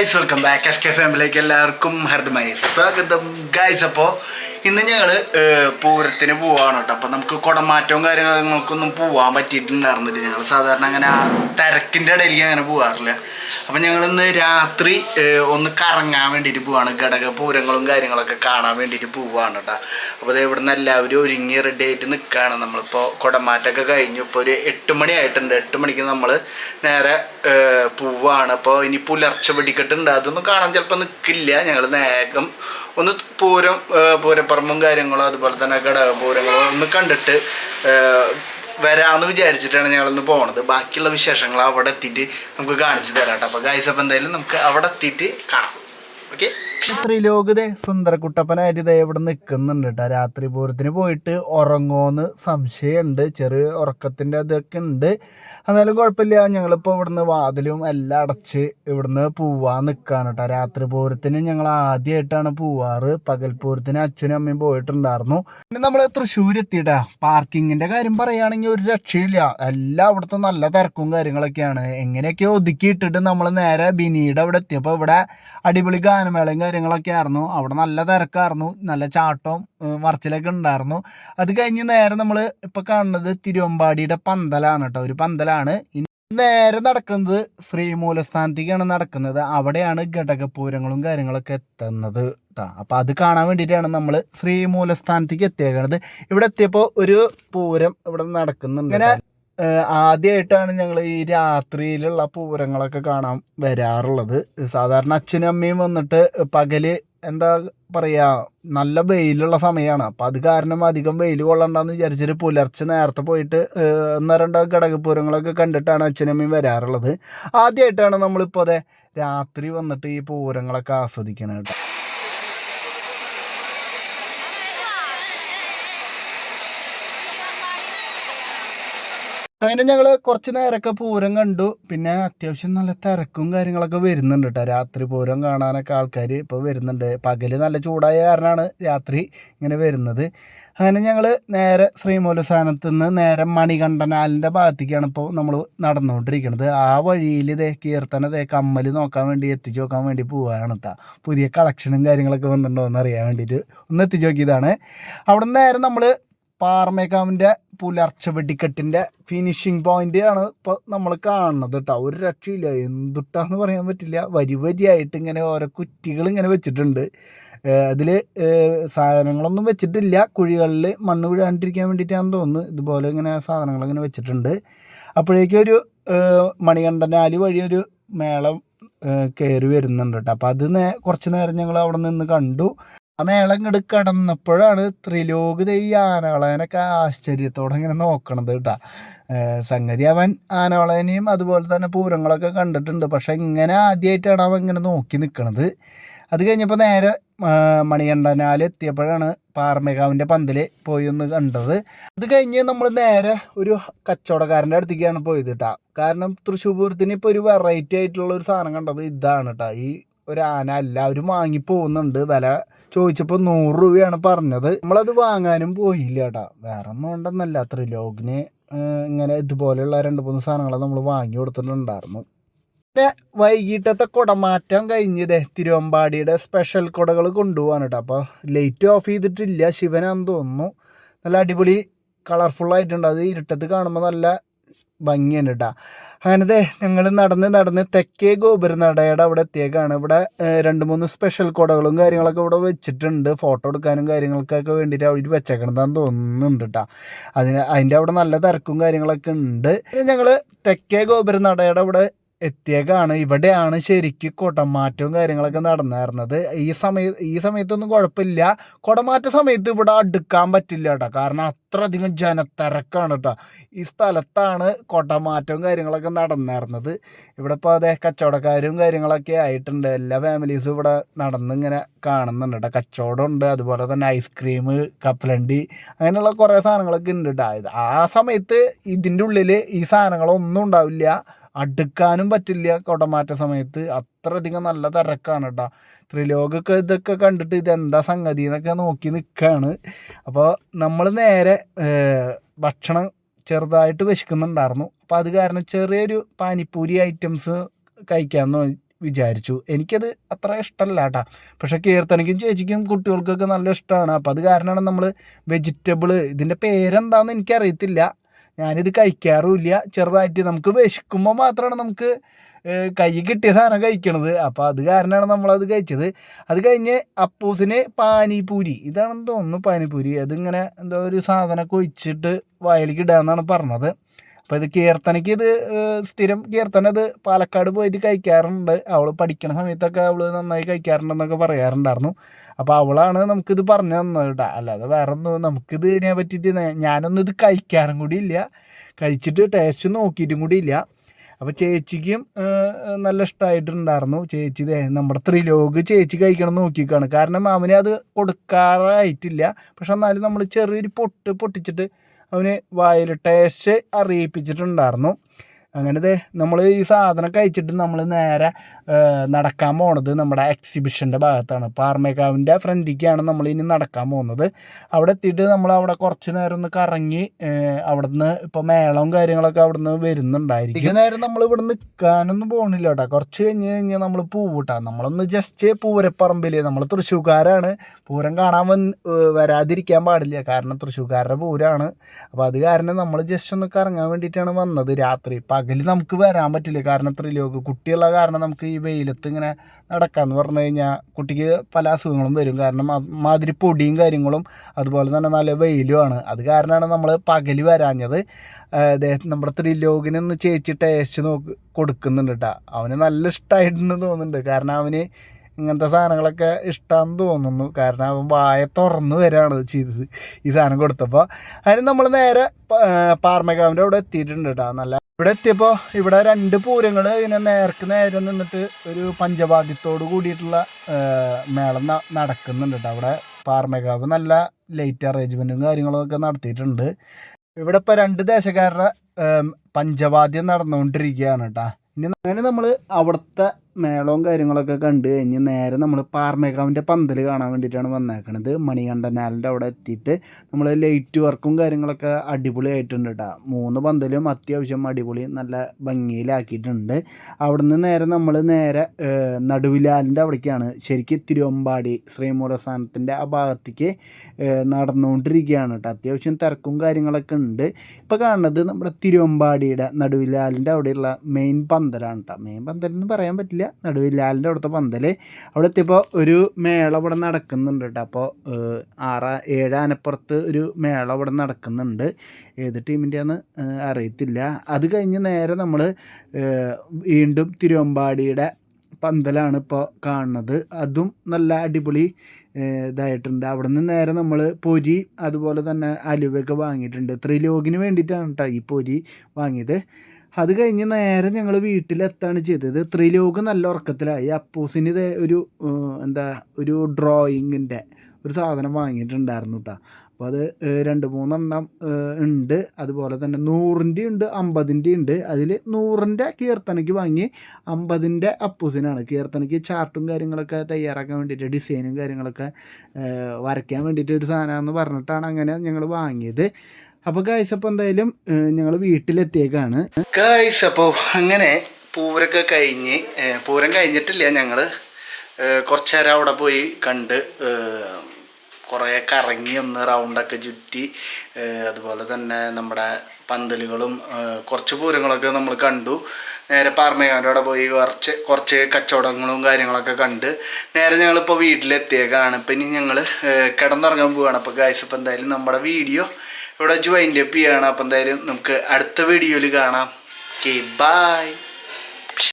Guys welcome back S K ഫാമിലിക്ക് എല്ലാവർക്കും ഹർദ്ദമായി സ്വാഗതം. ഗൈസ് അപ്പോൾ ഇന്ന് ഞങ്ങൾ പൂരത്തിന് പോവാണ് കേട്ടോ. അപ്പം നമുക്ക് കുടമാറ്റവും കാര്യങ്ങൾക്കൊന്നും പോവാൻ പറ്റിയിട്ടുണ്ടായിരുന്നില്ല. ഞങ്ങൾ സാധാരണ അങ്ങനെ ആ തിരക്കിന്റെ ഇടയിലേക്ക് അങ്ങനെ പോകാറില്ല അപ്പം ഞങ്ങൾ ഇന്ന് രാത്രി ഒന്ന് കറങ്ങാൻ വേണ്ടിയിട്ട് പോവാണ്. ഘടക പൂരങ്ങളും കാര്യങ്ങളൊക്കെ കാണാൻ വേണ്ടിയിട്ട് പോവാണ് കേട്ടോ. അപ്പോൾ ദേ ഇവിടുന്ന് എല്ലാവരും ഒരുങ്ങി റെഡി ആയിട്ട് നിൽക്കുകയാണ് നമ്മളിപ്പോൾ കുടമാറ്റമൊക്കെ കഴിഞ്ഞു. ഇപ്പോൾ ഒരു എട്ട് മണി ആയിട്ടുണ്ട്. എട്ട് മണിക്ക് നമ്മൾ നേരെ പോവാണ്. അപ്പോൾ ഇനി പുലർച്ചെ വെടിക്കെട്ടുണ്ട്. അതൊന്നും കാണാൻ ചിലപ്പോൾ നിൽക്കില്ല ഞങ്ങൾ വേഗം ഒന്ന് പൂരം പൂരപ്പറമ്പും കാര്യങ്ങളും അതുപോലെ തന്നെ ഘടക പൂരങ്ങളും ഒന്ന് കണ്ടിട്ട് വരാമെന്ന് വിചാരിച്ചിട്ടാണ് ഞങ്ങളിന്ന് പോണത്. ബാക്കിയുള്ള വിശേഷങ്ങൾ അവിടെ എത്തിയിട്ട് നമുക്ക് കാണിച്ചു തരാം കേട്ടോ. അപ്പോൾ ഗൈസ് അപ്പോൾ എന്തായാലും നമുക്ക് അവിടെ എത്തിയിട്ട് കാണാം. ഓക്കെ ത്രിലോകതേ സുന്ദരക്കുട്ടപ്പനായിട്ട് ഇതേ ഇവിടെ നിൽക്കുന്നുണ്ട് കേട്ടോ രാത്രി പൂരത്തിന് പോയിട്ട് ഉറങ്ങുമെന്ന് സംശയമുണ്ട്. ചെറിയ ഉറക്കത്തിന്റെ അതൊക്കെ ഉണ്ട്. എന്നാലും കുഴപ്പമില്ല. ഞങ്ങളിപ്പോൾ ഇവിടുന്ന് വാതിലും എല്ലാം അടച്ച് ഇവിടുന്ന് പോവാൻ നിൽക്കുകയാണ് കേട്ടോ രാത്രി പൂരത്തിന് ഞങ്ങൾ ആദ്യമായിട്ടാണ് പോവാറ്. പകൽ പൂരത്തിന് അച്ഛനും അമ്മയും പോയിട്ടുണ്ടായിരുന്നു. പിന്നെ നമ്മൾ തൃശ്ശൂർ എത്തിയിട്ടാ പാർക്കിങ്ങിന്റെ കാര്യം പറയുകയാണെങ്കിൽ ഒരു രക്ഷയില്ല. എല്ലാം അവിടുത്തെ നല്ല തിരക്കും കാര്യങ്ങളൊക്കെയാണ്. എങ്ങനെയൊക്കെ ഒതുക്കിയിട്ടിട്ട് നമ്മൾ നേരെ ബിനിയുടെ അവിടെ എത്തിയപ്പോൾ ഇവിടെ അടിപൊളി ഗാനമേളയും കാര്യങ്ങളൊക്കെ ആയിരുന്നു അവിടെ നല്ല തിരക്കായിരുന്നു. നല്ല ചാട്ടവും മറിച്ചിലൊക്കെ ഉണ്ടായിരുന്നു. അത് കഴിഞ്ഞ് നേരെ നമ്മൾ ഇപ്പോൾ കാണുന്നത് തിരുവമ്പാടിയുടെ പന്തലാണ് കേട്ടോ. ഒരു പന്തലാണ്. ഇനി നേരെ നടക്കുന്നത് ശ്രീമൂലസ്ഥാനത്തേക്കാണ് നടക്കുന്നത്. അവിടെയാണ് ഘടകപൂരങ്ങളും കാര്യങ്ങളൊക്കെ എത്തുന്നത് കേട്ടോ അപ്പോൾ അത് കാണാൻ വേണ്ടിയിട്ടാണ് നമ്മൾ ശ്രീമൂലസ്ഥാനത്തേക്ക് എത്തിയേക്കുന്നത് ഇവിടെ എത്തിയപ്പോൾ ഒരു പൂരം ഇവിടെ നടക്കുന്നുണ്ട് ആദ്യമായിട്ടാണ് ഞങ്ങൾ ഈ രാത്രിയിലുള്ള പൂരങ്ങളൊക്കെ കാണാൻ വരാറുള്ളത്. സാധാരണ അച്ഛനും അമ്മയും വന്നിട്ട് പകൽ എന്താ പറയുക നല്ല വെയിലുള്ള സമയമാണ് അപ്പം അത് കാരണം അധികം വെയിൽ കൊള്ളണ്ടെന്ന് വിചാരിച്ചിട്ട് പുലർച്ചെ നേരത്തെ പോയിട്ട് ഒന്നോ രണ്ടോ ഘടകപൂരങ്ങളൊക്കെ കണ്ടിട്ടാണ് അച്ഛനും അമ്മയും വരാറുള്ളത്. ആദ്യമായിട്ടാണ് നമ്മളിപ്പോൾ അതെ രാത്രി വന്നിട്ട് ഈ പൂരങ്ങളൊക്കെ ആസ്വദിക്കണം കേട്ടോ. അങ്ങനെ ഞങ്ങൾ കുറച്ച് നേരമൊക്കെ പൂരം കണ്ടു. പിന്നെ അത്യാവശ്യം നല്ല തിരക്കും കാര്യങ്ങളൊക്കെ വരുന്നുണ്ട് കേട്ടോ രാത്രി പൂരം കാണാനൊക്കെ ആൾക്കാർ ഇപ്പോൾ വരുന്നുണ്ട്. പകൽ നല്ല ചൂടായ കാരണമാണ് രാത്രി ഇങ്ങനെ വരുന്നത്. അങ്ങനെ ഞങ്ങൾ നേരെ ശ്രീമൂലസ്ഥാനത്ത് നിന്ന് നേരെ മണികണ്ഠനാലിന്റെ ഭാഗത്തേക്കാണ് ഇപ്പോൾ നമ്മൾ നടന്നുകൊണ്ടിരിക്കുന്നത് ആ വഴിയിൽ ഇതേ കീർത്തന ഇതേ കമ്മൽ നോക്കാൻ വേണ്ടി എത്തിച്ചു നോക്കാൻ വേണ്ടി പോവുകയാണ് കേട്ടോ പുതിയ കളക്ഷനും കാര്യങ്ങളൊക്കെ വന്നിട്ടുണ്ടോ എന്ന് അറിയാൻ വേണ്ടിയിട്ട് ഒന്ന് എത്തിച്ചു നോക്കിയതാണ്. അവിടെ നിന്ന് നേരെ നമ്മൾ പാറമേക്കാവിന്റെ പുലർച്ച വെടിക്കെട്ടിന്റെ ഫിനിഷിങ് പോയിന്റ് ആണ് ഇപ്പോൾ നമ്മൾ കാണുന്നത് കേട്ടോ ഒരു രക്ഷയില്ല. എന്തുട്ടാന്ന് പറയാൻ പറ്റില്ല. വരി വരിയായിട്ട് ഇങ്ങനെ ഓരോ കുറ്റികൾ ഇങ്ങനെ വെച്ചിട്ടുണ്ട്. അതിൽ സാധനങ്ങളൊന്നും വെച്ചിട്ടില്ല. കുഴികളിൽ മണ്ണ് വീഴാണ്ടിരിക്കാൻ വേണ്ടിയിട്ടാണെന്ന് തോന്നുന്നു. ഇതുപോലെ ഇങ്ങനെ സാധനങ്ങൾ ഇങ്ങനെ വെച്ചിട്ടുണ്ട്. അപ്പോഴേക്കും ഒരു മണികണ്ഠനാലി വഴി ഒരു മേളം കയറി വരുന്നുണ്ട് കേട്ടോ അപ്പോൾ അത് കുറച്ച് നേരം ഞങ്ങൾ അവിടെ നിന്ന് കണ്ടു. ആ മേളം ഇങ്ങോട്ട് കടന്നപ്പോഴാണ് ത്രിലോക് ഈ ആനവളയനൊക്കെ ആശ്ചര്യത്തോടെ ഇങ്ങനെ നോക്കണത് കേട്ടാ. സംഗതി അവൻ ആനവളയനെയും അതുപോലെ തന്നെ പൂരങ്ങളൊക്കെ കണ്ടിട്ടുണ്ട്. പക്ഷെ ഇങ്ങനെ ആദ്യമായിട്ടാണ് അവൻ ഇങ്ങനെ നോക്കി നിൽക്കണത് അത് കഴിഞ്ഞപ്പോൾ നേരെ മണികണ്ഠനാൽ എത്തിയപ്പോഴാണ് പാർമേകാവിന്റെ പന്തൽ പോയി ഒന്ന് കണ്ടത്. അത് കഴിഞ്ഞ് നമ്മൾ നേരെ ഒരു കച്ചവടക്കാരന്റെ അടുത്തേക്കാണ് പോയത് കേട്ടോ. കാരണം തൃശ്ശൂർ പൂരത്തിന് ഇപ്പോൾ ഒരു വെറൈറ്റി ആയിട്ടുള്ള ഒരു സാധനം കണ്ടത് ഇതാണ് കേട്ടോ. ഈ ഒരു ആന എല്ലാവരും വാങ്ങി പോകുന്നുണ്ട് വില ചോദിച്ചപ്പോൾ നൂറ് രൂപയാണ് പറഞ്ഞത്. നമ്മളത് വാങ്ങാനും പോയില്ല കേട്ടോ. വേറെ ഒന്നും ഉണ്ടെന്നല്ല. ത്രിലോകിന് ഇങ്ങനെ ഇതുപോലെയുള്ള രണ്ട് മൂന്ന് സാധനങ്ങളെ നമ്മൾ വാങ്ങി കൊടുത്തിട്ടുണ്ടായിരുന്നു. പിന്നെ വൈകിട്ടത്തെ കുടമാറ്റം കഴിഞ്ഞത് തിരുവമ്പാടിയുടെ സ്പെഷ്യൽ കുടകൾ കൊണ്ടുപോകാൻ കേട്ടോ അപ്പോൾ ലൈറ്റ് ഓഫ് ചെയ്തിട്ടില്ല ശിവനാന്ന് തോന്നുന്നു. നല്ല അടിപൊളി കളർഫുള്ളായിട്ടുണ്ട് അത് ഇരുട്ടത്ത് കാണുമ്പോൾ നല്ല ഭംഗിയാണ് കേട്ടോ അങ്ങനത്തെ ഞങ്ങൾ നടന്ന് നടന്ന് തെക്കേ ഗോപുരനടയുടെ അവിടെ എത്തിയേക്കാണ്. ഇവിടെ രണ്ട് മൂന്ന് സ്പെഷ്യൽ കുടകളും കാര്യങ്ങളൊക്കെ ഇവിടെ വെച്ചിട്ടുണ്ട്. ഫോട്ടോ എടുക്കാനും കാര്യങ്ങൾക്കൊക്കെ വേണ്ടിയിട്ട് അവിടെ വെച്ചേക്കണതാന്ന് തോന്നുന്നുണ്ട് കേട്ടോ അതിന് അതിന്റെ അവിടെ നല്ല തിരക്കും കാര്യങ്ങളൊക്കെ ഉണ്ട്. ഞങ്ങൾ തെക്കേ ഗോപുരനടയുടെ അവിടെ എത്തിയേക്കാണ്. ഇവിടെയാണ് ശരിക്ക് കുടമാറ്റവും കാര്യങ്ങളൊക്കെ നടന്നായിരുന്നത് ഈ സമയ ഈ സമയത്തൊന്നും കുഴപ്പമില്ല. കുടമാറ്റ സമയത്ത് ഇവിടെ അടുക്കാൻ പറ്റില്ല കേട്ടോ. കാരണം അത്രയധികം ജനത്തിരക്കാണ് കേട്ടോ. ഈ സ്ഥലത്താണ് കുടമാറ്റവും കാര്യങ്ങളൊക്കെ നടന്നായിരുന്നത് ഇവിടെ ഇപ്പോൾ അതേ കച്ചവടക്കാരും കാര്യങ്ങളൊക്കെ ആയിട്ടുണ്ട്. എല്ലാ ഫാമിലീസും ഇവിടെ നടന്നിങ്ങനെ കാണുന്നുണ്ട് കേട്ടോ. കച്ചവടം ഉണ്ട് അതുപോലെ തന്നെ ഐസ്ക്രീം കപ്പലണ്ടി അങ്ങനെയുള്ള കുറേ സാധനങ്ങളൊക്കെ ഉണ്ട് കേട്ടോ. ആ സമയത്ത് ഇതിന്റെ ഉള്ളിൽ ഈ സാധനങ്ങളൊന്നും ഉണ്ടാവില്ല. അടുക്കാനും പറ്റില്ല കുടമാറ്റ സമയത്ത്. അത്രയധികം നല്ല തിരക്കാണ് കേട്ടോ ത്രിലോകൊക്കെ ഇതൊക്കെ കണ്ടിട്ട് ഇതെന്താ സംഗതി എന്നൊക്കെ നോക്കി നിൽക്കുകയാണ് അപ്പോൾ നമ്മൾ നേരെ ഭക്ഷണം ചെറുതായിട്ട് വിശക്കുന്നുണ്ടായിരുന്നു. അപ്പോൾ അത് കാരണം ചെറിയൊരു പാനിപ്പൂരി ഐറ്റംസ് കഴിക്കാമെന്ന് വിചാരിച്ചു. എനിക്കത് അത്ര ഇഷ്ടമല്ല കേട്ടോ പക്ഷെ കീർത്തനയ്ക്കും ചേച്ചിക്കും കുട്ടികൾക്കൊക്കെ നല്ല ഇഷ്ടമാണ് അപ്പോൾ അത് കാരണമാണ് നമ്മൾ വെജിറ്റബിൾ ഇതിന്റെ പേരെന്താണെന്ന് എനിക്കറിയത്തില്ല. ഞാനിത് കഴിക്കാറുമില്ല. ചെറുതായിട്ട് നമുക്ക് വിശക്കുമ്പോൾ മാത്രമാണ് നമുക്ക് കൈ കിട്ടിയ സാധനം കഴിക്കണത്. അപ്പോൾ അത് കാരണമാണ് നമ്മളത് കഴിച്ചത്. അത് കഴിഞ്ഞ് അപ്പൂസിന് പാനിപൂരി. ഇതാണെന്ന് തോന്നുന്നു പാനിപൂരി. അതിങ്ങനെ എന്തോ ഒരു സാധനമൊക്കെ ഒഴിച്ചിട്ട് വായിലേക്ക് എന്നാണ് പറഞ്ഞത്. അപ്പോൾ ഇത് കീർത്തനയ്ക്ക് ഇത് സ്ഥിരം കീർത്തന ഇത് പാലക്കാട് പോയിട്ട് കഴിക്കാറുണ്ട്. അവൾ പഠിക്കണ സമയത്തൊക്കെ അവൾ നന്നായി കഴിക്കാറുണ്ടെന്നൊക്കെ പറയാറുണ്ടായിരുന്നു. അപ്പോൾ അവളാണ് നമുക്കിത് പറഞ്ഞു തന്നത് കേട്ടോ അല്ലാതെ വേറെ ഒന്നും നമുക്കിത് ഇതിനെ പറ്റിയിട്ട് ഞാനൊന്നും ഇത് കഴിക്കാറും കൂടി ഇല്ല. കഴിച്ചിട്ട് ടേസ്റ്റ് നോക്കിയിട്ടും കൂടി ഇല്ല. അപ്പോൾ ചേച്ചിക്കും നല്ല ഇഷ്ടമായിട്ടുണ്ടായിരുന്നു ചേച്ചി നമ്മുടെ ത്രിലോക് ചേച്ചി കഴിക്കണം നോക്കിക്കാണ്. കാരണം അവനെ അത് കൊടുക്കാറായിട്ടില്ല. പക്ഷെ എന്നാലും നമ്മൾ ചെറിയൊരു പൊട്ട് പൊട്ടിച്ചിട്ട് അവന് വായിൽ ടേസ്റ്റ് അറിയിപ്പിച്ചിട്ടുണ്ടായിരുന്നു. അങ്ങനെ ദേ നമ്മൾ ഈ സാധനം കഴിച്ചിട്ട് നമ്മൾ നേരെ നടക്കാൻ പോണത് നമ്മുടെ എക്സിബിഷന്റെ ഭാഗത്താണ്. പാർമേക്കാവിന്റെ ഫ്രണ്ടിലേക്കാണ് നമ്മൾ ഇനി നടക്കാൻ പോകുന്നത് അവിടെ എത്തിയിട്ട് നമ്മൾ അവിടെ കുറച്ച് നേരം ഒന്ന് കറങ്ങി അവിടുന്ന് ഇപ്പോൾ മേളവും കാര്യങ്ങളൊക്കെ അവിടുന്ന് വരുന്നുണ്ടായിരിക്കും. അധിക നേരം നമ്മൾ ഇവിടെ നിൽക്കാനൊന്നും പോകണില്ല കേട്ടോ. കുറച്ച് കഴിഞ്ഞ് കഴിഞ്ഞാൽ നമ്മൾ പൂവിട്ടാ. നമ്മളൊന്ന് ജസ്റ്റ് പൂരപ്പറമ്പിൽ നമ്മൾ തൃശ്ശൂർക്കാരാണ് പൂരം കാണാൻ വന്ന് വരാതിരിക്കാൻ പാടില്ല. കാരണം തൃശ്ശൂർക്കാരുടെ പൂരമാണ് അപ്പോൾ അത് കാരണം നമ്മൾ ജസ്റ്റ് ഒന്ന് കറങ്ങാൻ വേണ്ടിയിട്ടാണ് വന്നത് രാത്രി. പകൽ നമുക്ക് വരാൻ പറ്റില്ല? കാരണം ത്രിലോക് കുട്ടിയുള്ള കാരണം നമുക്ക് ഈ വെയിലത്ത് ഇങ്ങനെ നടക്കാമെന്ന് പറഞ്ഞു കഴിഞ്ഞാൽ കുട്ടിക്ക് പല അസുഖങ്ങളും വരും. കാരണം മാതിരി പൊടിയും കാര്യങ്ങളും അതുപോലെ തന്നെ നല്ല വെയിലുമാണ്. അത് കാരണമാണ് നമ്മൾ പകൽ വരാഞ്ഞത്. നമ്മുടെ ത്രിലോകിനൊന്ന് ചേച്ചി ടേസ്റ്റ് നോക്ക് കൊടുക്കുന്നുണ്ട് കേട്ടോ അവന് നല്ല ഇഷ്ടമായിട്ടുണ്ടെന്ന് തോന്നുന്നുണ്ട്. കാരണം അവന് ഇങ്ങനത്തെ സാധനങ്ങളൊക്കെ ഇഷ്ടമാണെന്ന് തോന്നുന്നു. കാരണം അവൻ വായ തുറന്നു വരികയാണ് ചെയ്തത്. ഈ സാധനം കൊടുത്തപ്പോൾ അതിന് നമ്മൾ നേരെ പാർമകാവിന്റെ അവിടെ എത്തിയിട്ടുണ്ട് കേട്ടോ നല്ല ഇവിടെ എത്തിയപ്പോൾ ഇവിടെ രണ്ട് പൂരങ്ങൾ ഇങ്ങനെ നേർക്ക് നേരെ നിന്നിട്ട് ഒരു പഞ്ചവാദ്യത്തോട് കൂടിയിട്ടുള്ള മേളം നടക്കുന്നുണ്ട് കേട്ടോ അവിടെ പാർമകാവ് നല്ല ലൈറ്റ് അറേഞ്ച്മെന്റും കാര്യങ്ങളൊക്കെ നടത്തിയിട്ടുണ്ട്. ഇവിടെ ഇപ്പോൾ രണ്ട് ദേശക്കാരുടെ പഞ്ചവാദ്യം നടന്നുകൊണ്ടിരിക്കുകയാണ് കേട്ടോ ഇനി അങ്ങനെ നമ്മൾ അവിടുത്തെ മേളവും കാര്യങ്ങളൊക്കെ കണ്ട് കഴിഞ്ഞ് നേരെ നമ്മൾ പാർമേക്കാവിന്റെ പന്തൽ കാണാൻ വേണ്ടിയിട്ടാണ് വന്നേക്കണത്. മണികണ്ഠനാലിന്റെ അവിടെ എത്തിയിട്ട് നമ്മൾ ലൈറ്റ് വർക്കും കാര്യങ്ങളൊക്കെ അടിപൊളിയായിട്ടുണ്ട് കേട്ടോ മൂന്ന് പന്തലും അത്യാവശ്യം അടിപൊളി നല്ല ഭംഗിയിലാക്കിയിട്ടുണ്ട്. അവിടെ നിന്ന് നേരെ നമ്മൾ നേരെ നടുവിലാലിന്റെ അവിടേക്കാണ് ശരിക്കും തിരുവമ്പാടി ശ്രീമൂലസ്ഥാനത്തിന്റെ ആ ഭാഗത്തേക്ക് നടന്നുകൊണ്ടിരിക്കുകയാണ് കേട്ടോ അത്യാവശ്യം തിരക്കും കാര്യങ്ങളൊക്കെ ഉണ്ട്. ഇപ്പോൾ കാണുന്നത് നമ്മുടെ തിരുവമ്പാടിയുടെ നടുവിലാലിന്റെ അവിടെയുള്ള മെയിൻ പന്തലാണ് കേട്ടോ മെയിൻ പന്തൽ എന്ന് പറയാൻ പറ്റില്ല. നടുവിലാലിന്റെ അവിടുത്തെ പന്തൽ അവിടെ എത്തിയപ്പോൾ ഒരു മേള ഇവിടെ നടക്കുന്നുണ്ട് കേട്ടോ. അപ്പോൾ ആറ ഏഴ് ഒരു മേള ഇവിടെ നടക്കുന്നുണ്ട്. ഏത് ടീമിന്റെയാന്ന് അറിയത്തില്ല. അത് കഴിഞ്ഞ് നേരെ നമ്മൾ വീണ്ടും തിരുവമ്പാടിയുടെ പന്തലാണ് ഇപ്പോൾ കാണുന്നത്. അതും നല്ല അടിപൊളി ഇതായിട്ടുണ്ട്. അവിടെ നിന്ന് നേരെ നമ്മൾ പൊരി അതുപോലെ തന്നെ അലുവയൊക്കെ വാങ്ങിയിട്ടുണ്ട്. ത്രിലോകിന് വേണ്ടിയിട്ടാണ് കേട്ടോ ഈ പൊരി വാങ്ങിയത്. അത് കഴിഞ്ഞ് നേരെ ഞങ്ങൾ വീട്ടിലെത്താണ് ചെയ്തത്. ത്രിലോക് നല്ല ഉറക്കത്തിലായി. അപ്പൂസിന് ഇത് ഒരു എന്താ ഒരു ഡ്രോയിങ്ങിന്റെ ഒരു സാധനം വാങ്ങിയിട്ടുണ്ടായിരുന്നു കേട്ടോ അപ്പോൾ അത് രണ്ട് മൂന്നെണ്ണം ഉണ്ട്. അതുപോലെ തന്നെ നൂറിന്റെ ഉണ്ട് അമ്പതിന്റെ ഉണ്ട്. അതിൽ നൂറിന്റെ കീർത്തനയ്ക്ക് വാങ്ങി അമ്പതിന്റെ അപ്പൂസിനാണ്. കീർത്തനയ്ക്ക് ചാർട്ടും കാര്യങ്ങളൊക്കെ തയ്യാറാക്കാൻ വേണ്ടിയിട്ട് ഡിസൈനും കാര്യങ്ങളൊക്കെ വരയ്ക്കാൻ വേണ്ടിയിട്ട് ഒരു സാധനമാണെന്ന് പറഞ്ഞിട്ടാണ് അങ്ങനെ ഞങ്ങൾ വാങ്ങിയത്. അപ്പോൾ ഗായ്സ് അപ്പോൾ എന്തായാലും ഞങ്ങൾ വീട്ടിലെത്തിയേക്കാണ്. ഗായ്സ് അപ്പോൾ അങ്ങനെ പൂരൊക്കെ കഴിഞ്ഞ് പൂരം കഴിഞ്ഞിട്ടില്ല ഞങ്ങൾ കുറച്ച് നേരം അവിടെ പോയി കണ്ട് കുറേ കറങ്ങി ഒന്ന് റൗണ്ടൊക്കെ ചുറ്റി അതുപോലെ തന്നെ നമ്മുടെ പന്തലുകളും കുറച്ച് പൂരങ്ങളൊക്കെ നമ്മൾ കണ്ടു. നേരെ പാർമേകാന്റെ പോയി കുറച്ച് കുറച്ച് കച്ചവടങ്ങളും കാര്യങ്ങളൊക്കെ കണ്ട് നേരെ ഞങ്ങളിപ്പോൾ വീട്ടിലെത്തിയേക്കാണ്. ഇപ്പം ഇനി ഞങ്ങൾ കിടന്നുറങ്ങാൻ പോവുകയാണ് അപ്പോൾ ഗായ്സ് ഇപ്പോൾ എന്തായാലും നമ്മുടെ വീഡിയോ ഇവിടെ വെച്ച് വൈൻഡപ്പ് ചെയ്യുകയാണ് അപ്പോൾ എന്തായാലും നമുക്ക് അടുത്ത വീഡിയോയിൽ കാണാം. Okay bye